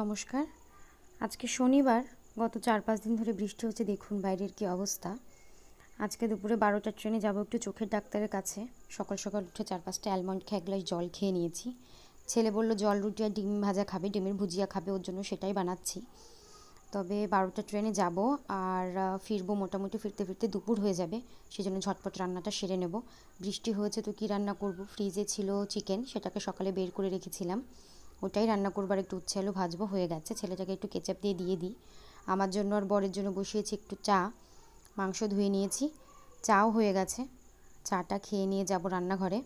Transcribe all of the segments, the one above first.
নমস্কার। আজকে শনিবার, গত চার পাঁচ দিন ধরে বৃষ্টি হচ্ছে, দেখুন বাইরের কি অবস্থা। আজকে দুপুরে বারোটার ট্রেনে যাব একটু চোখের ডাক্তারের কাছে। সকাল সকাল উঠে চার পাঁচটা অ্যালমন্ড খেয়ে গ্লাস জল খেয়ে নিয়েছি। ছেলে বলল, জল রুটি আর ডিম ভাজা খাবে, ডিমের ভুজিয়া খাবে, ওর জন্য সেটাই বানাচ্ছি। তবে বারোটা ট্রেনে যাব আর ফিরবো মোটামুটি ফিরতে ফিরতে দুপুর হয়ে যাবে, সেজন্য ঝটপট রান্নাটা সেরে নেব। বৃষ্টি হয়েছে তো কী রান্না করব? ফ্রিজে ছিল চিকেন, সেটাকে সকালে বের করে রেখেছিলাম। ওটাই রান্না করবার একটু উচ্ছে আলু ভাজবো, হয়ে গেছে। ছেলেটাকে একটু কেচাপ দিয়ে দিয়ে দিই। আমার জন্য আর বরের জন্য বসিয়েছি একটু চা। মাংস ধুয়ে নিয়েছি। চাও হয়ে গেছে। চাটা খেয়ে নিয়ে যাব রান্নাঘরে।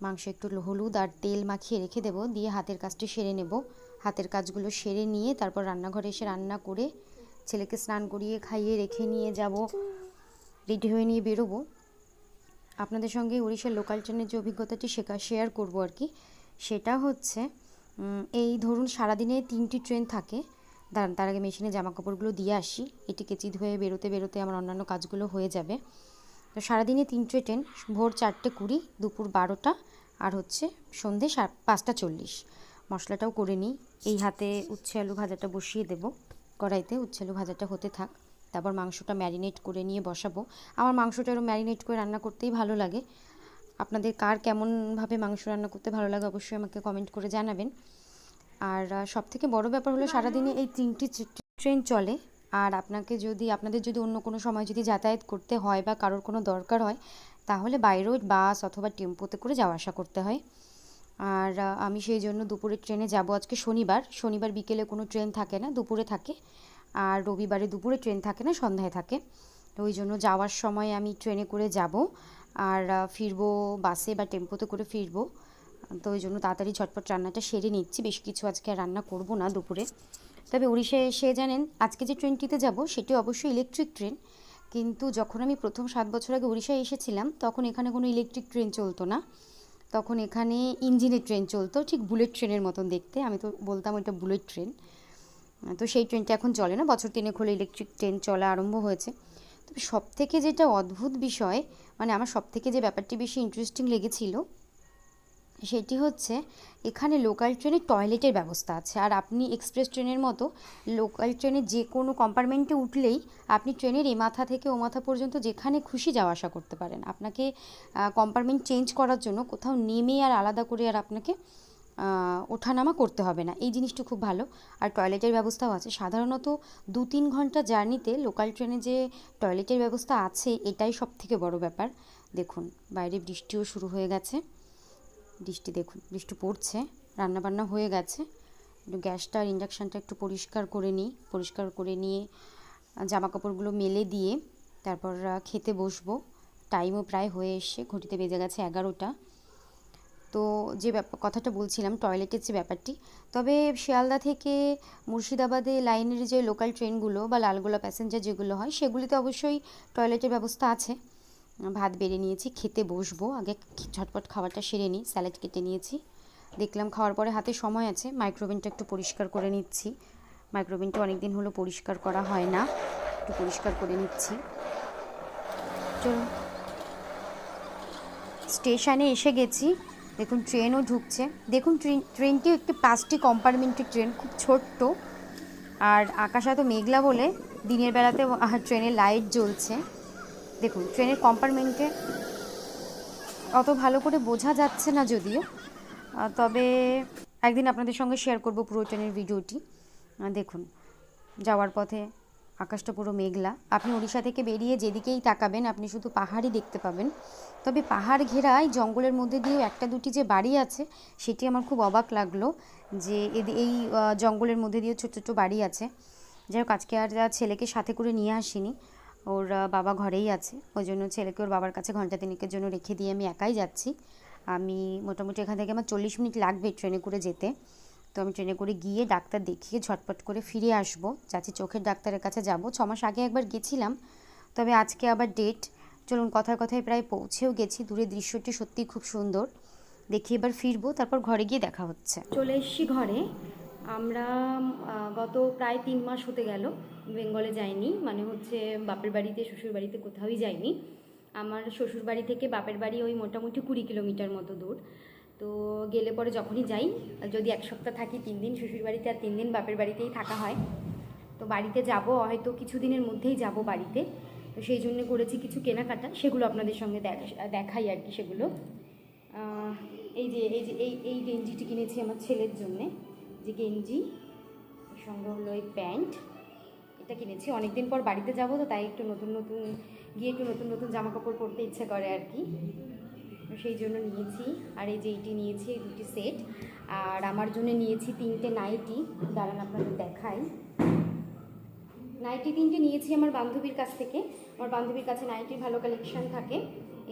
মাংস একটু হলুদ আর তেল মাখিয়ে রেখে দেবো। দিয়ে হাতের কাজটি সেরে নেব। হাতের কাজগুলো সেরে নিয়ে তারপর রান্নাঘরে এসে রান্না করে ছেলেকে স্নান করিয়ে খাইয়ে রেখে নিয়ে যাব। রেডি হয়ে নিয়ে বেরোবো। আপনাদের সঙ্গে উড়িষ্যার লোকাল ট্রেনের যে অভিজ্ঞতাটি শেখা শেয়ার করব আর কি। সেটা হচ্ছে এই ধরুন সারাদিনে তিনটি ট্রেন থাকে। তার আগে মেশিনে জামা কাপড়গুলো দিয়ে আসি। এটি কেচি ধুয়ে বেরোতে বেরোতে আমার অন্যান্য কাজগুলো হয়ে যাবে। তো সারাদিনে তিনটে ট্রেন, ভোর চারটে কুড়ি, দুপুর বারোটা আর হচ্ছে সন্ধে পাঁচটা চল্লিশ। মশলাটাও করে নিই। এই হাতে উচ্ছে আলু ভাজাটা বসিয়ে দেবো। কড়াইতে উচ্ছে আলু ভাজাটা হতে থাক। তারপর মাংসটা ম্যারিনেট করে নিয়ে বসাবো। আমার মাংসটা আরও ম্যারিনেট করে রান্না করতেই ভালো লাগে। আপনাদের কার কেমনভাবে মাংস রান্না করতে ভালো লাগে অবশ্যই আমাকে কমেন্ট করে জানাবেন। আর সব থেকে বড় ব্যাপার হলো সারাদিনে এই তিনটি ট্রেন চলে। আর আপনাকে যদি, আপনাদের যদি অন্য কোনো সময় যদি যাতায়াত করতে হয় বা কারোর কোনো দরকার হয়, তাহলে বাই রোড বাস অথবা টেম্পোতে করে যাওয়া আসা করতে হয়। আর আমি সেই জন্য দুপুরের ট্রেনে যাব আজকে শনিবার। শনিবার বিকেলে কোনো ট্রেন থাকে না, দুপুরে থাকে। আর রবিবারে দুপুরে ট্রেন থাকে না, সন্ধ্যায় থাকে। তো ওই জন্য যাওয়ার সময় আমি ট্রেনে করে যাব। আর ফিরবো বাসে বা টেম্পোতে করে ফিরবো। তো ওই জন্য তাড়াতাড়ি ঝটপট রান্নাটা সেরে নিচ্ছি। বেশ কিছু আজকে আর রান্না করব না দুপুরে। তবে উড়িষ্যায় এসে জানেন, আজকে যে ট্রেনটিতে যাব সেটি অবশ্যই ইলেকট্রিক ট্রেন। কিন্তু যখন আমি প্রথম সাত বছর আগে উড়িষ্যায় এসেছিলাম, তখন এখানে কোনো ইলেকট্রিক ট্রেন চলতো না। তখন এখানে ইঞ্জিনের ট্রেন চলতো, ঠিক বুলেট ট্রেনের মতন দেখতে। আমি তো বলতাম ওইটা বুলেট ট্রেন। তো সেই ট্রেনটা এখন চলে না। বছর তিনেক হলে ইলেকট্রিক ট্রেন চলা আরম্ভ হয়েছে। তবে সব থেকে যেটা অদ্ভুত বিষয় মানে আমার সব থেকে যে ব্যাপারটি বেশি ইন্টারেস্টিং লেগেছিল, সেটি হচ্ছে এখানে লোকাল ট্রেনে টয়লেটের ব্যবস্থা আছে। আর আপনি এক্সপ্রেস ট্রেনের মতো লোকাল ট্রেনে যে কোনো কম্পার্টমেন্টে উঠলেই আপনি ট্রেনের এ মাথা থেকে ও মাথা পর্যন্ত যেখানে খুশি যাওয়া আসা করতে পারেন। আপনাকে কম্পার্টমেন্ট চেঞ্জ করার জন্য কোথাও নেমে আর আলাদা করে আর আপনাকে ওঠানামা করতে হবে না। এই জিনিসটা খুব ভালো। আর টয়লেটের ব্যবস্থাও আছে। সাধারণত দু তিন ঘণ্টা জার্নিতে লোকাল ট্রেনে যে টয়লেটের ব্যবস্থা আছে, এটাই সব থেকে বড় ব্যাপার। দেখুন, বাইরে বৃষ্টিও শুরু হয়ে গেছে। বৃষ্টি দেখুন, বৃষ্টি পড়ছে, রান্নাবান্না হয়ে গেছে। গ্যাসটা আর ইন্ডাকশানটা একটু পরিষ্কার করে নিই। পরিষ্কার করে নিয়ে জামা কাপড়গুলো মেলে দিয়ে তারপর খেতে বসবো। টাইমও প্রায় হয়ে এসছে। ঘটিতে বেজে গেছে এগারোটা। তো যে কথাটা বলছিলাম টয়লেটের যে ব্যাপারটি, তবে শিয়ালদা থেকে মুর্শিদাবাদে লাইনের যে লোকাল ট্রেনগুলো বা লালগোলা প্যাসেঞ্জার যেগুলো হয়, সেগুলিতে অবশ্যই টয়লেটের ব্যবস্থা আছে। ভাত বেড়ে নিয়েছি, খেতে বসবো, আগে ঝটপট খাবারটা সেরে নিই স্যালাড কেটে নিয়েছি। দেখলাম খাওয়ার পরে হাতে সময় আছে মাইক্রোওভেনটা একটু পরিষ্কার করে নিচ্ছি। মাইক্রোওভেনটা অনেক দিন হলো পরিষ্কার করা হয় না, একটু পরিষ্কার করে নিচ্ছি। চলুন। স্টেশনে এসে গেছি। দেখুন ট্রেনও ঢুকছে। দেখুন ট্রেন একটি পাঁচটি কম্পার্টমেন্টের ট্রেন খুব ছোট্ট। আর আকাশ এত মেঘলা বলে দিনের বেলাতে ট্রেনে লাইট জ্বলছে। দেখুন ট্রেনের কম্পার্টমেন্টে অত ভালো করে বোঝা যাচ্ছে না যদিও। তবে একদিন আপনাদের সঙ্গে শেয়ার করব পুরো ট্রেনের ভিডিওটি দেখুন, যাওয়ার পথে আকাশটা পুরো মেঘলা। আপনি উড়িষ্যা থেকে বেরিয়ে যেদিকেই তাকাবেন, আপনি শুধু পাহাড়ই দেখতে পাবেন। তবে পাহাড় ঘেরা এই জঙ্গলের মধ্যে দিয়েও একটা দুটি যে বাড়ি আছে, সেটি আমার খুব অবাক লাগল যে এই জঙ্গলের মধ্যে দিয়েও ছোট ছোট বাড়ি আছে। যাই হোক, আজকে আর ছেলেকে সাথে করে নিয়ে আসিনি। ওর বাবা ঘরেই আছে। ওই জন্য ছেলেকে ওর বাবার কাছে ঘণ্টা তিনেকের জন্য রেখে দিয়ে আমি একাই যাচ্ছি। আমি মোটামুটি এখান থেকে আমার চল্লিশ মিনিট লাগবে ট্রেনে করে যেতে। তো আমি ট্রেনে করে গিয়ে ডাক্তার দেখিয়ে ঝটপট করে ফিরে আসব। চাচি চোখের ডাক্তারের কাছে যাব। ছ মাস আগে একবার গেছিলাম, তবে আজকে আবার ডেট চলুন, কথায় কথায় প্রায় পৌঁছেও গেছি। দূরের দৃশ্যটি সত্যিই খুব সুন্দর। দেখি এবার ফিরবো, তারপর ঘরে গিয়ে দেখা হচ্ছে। চলে এসেছি ঘরে। আমরা গত প্রায় তিন মাস হতে গেল, বেঙ্গলে যাইনি। মানে হচ্ছে বাপের বাড়িতে, শ্বশুর বাড়িতে কোথাওই যাইনি। আমার শ্বশুর বাড়ি থেকে বাপের বাড়ি ওই মোটামুটি কুড়ি কিলোমিটার মতো দূর। তো গেলে পরে যখনই যাই, যদি এক সপ্তাহ থাকি তিন দিন, শ্বশুর বাড়িতে আর তিন দিন বাপের বাড়িতেই থাকা হয়। তো বাড়িতে যাব, হয়তো কিছু দিনের মধ্যেই যাব বাড়িতে। তো সেই জন্য করেছি কিছু কেনাকাটা, সেগুলো আপনাদের সঙ্গে দেখা- দেখাই আর কি সেগুলো। এই যে এই যে, এই এই গেঞ্জিটি কিনেছি আমার ছেলের জন্যে। যে গেঞ্জি সঙ্গে হলো এই প্যান্ট। এটা কিনেছি, অনেকদিন পর বাড়িতে যাব তো তাই একটু নতুন নতুন, গিয়ে একটু নতুন নতুন জামা কাপড় পরতে ইচ্ছে করে আর কি। সেই জন্য নিয়েছি। আর এই যে এইটি নিয়েছি, এই দুটি সেট। আর আমার জন্য নিয়েছি তিনটে নাইটি। দাঁড়ান, আপনাদের দেখাই। নাইটি তিনটে নিয়েছি আমার বান্ধবীর কাছ থেকে। আমার বান্ধবীর কাছে নাইটির ভালো কালেকশন থাকে।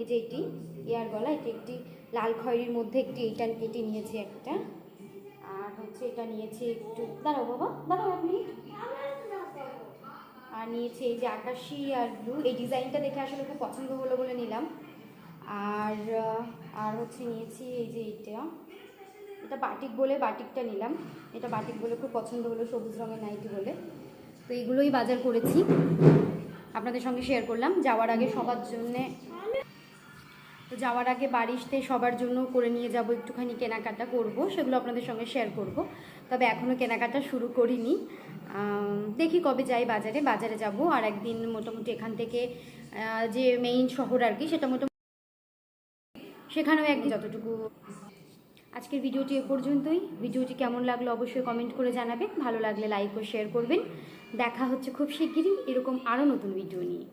এই যে এটি, এয়ার গলা। এটি একটি লাল খয়েরির মধ্যে একটি এইটা এটি নিয়েছি একটা। আর হচ্ছে এটা নিয়েছি একটু দাঁড়াও বাবা, দাঁড়াও আপনি আর নিয়েছি এই যে আকাশি আর ব্লু এই ডিজাইনটা দেখে আসলে খুব পছন্দ হলো বলে নিলাম। আর আর হচ্ছে নিয়েছি এই যে এইটা এটা বাটিক বলে বাটিকটা নিলাম। এটা বাটিক বলে খুব পছন্দ হলো, সবুজ রঙের নাইটি বলে। তো এইগুলোই বাজার করেছি। আপনাদের সঙ্গে শেয়ার করলাম। যাওয়ার আগে সবার জন্যে তো যাওয়ার আগে বাড়িতে সবার জন্য করে নিয়ে যাব, একটুখানি কেনাকাটা করব। সেগুলো আপনাদের সঙ্গে শেয়ার করব। তবে এখনও কেনাকাটা শুরু করিনি। দেখি কবে যাই বাজারে। বাজারে যাব আর একদিন মোটামুটি এখান থেকে যে মেইন শহর আর কি, সেটা মোটামুটি সেখানেও একদিন যতটুকু আজকের ভিডিওটি এ পর্যন্তই। ভিডিওটি কেমন লাগল অবশ্যই কমেন্ট করে জানাবেন। ভালো লাগলে লাইক ও শেয়ার করবেন। দেখা হচ্ছে খুব শিগগিরই এরকম আরও নতুন ভিডিও নিয়ে।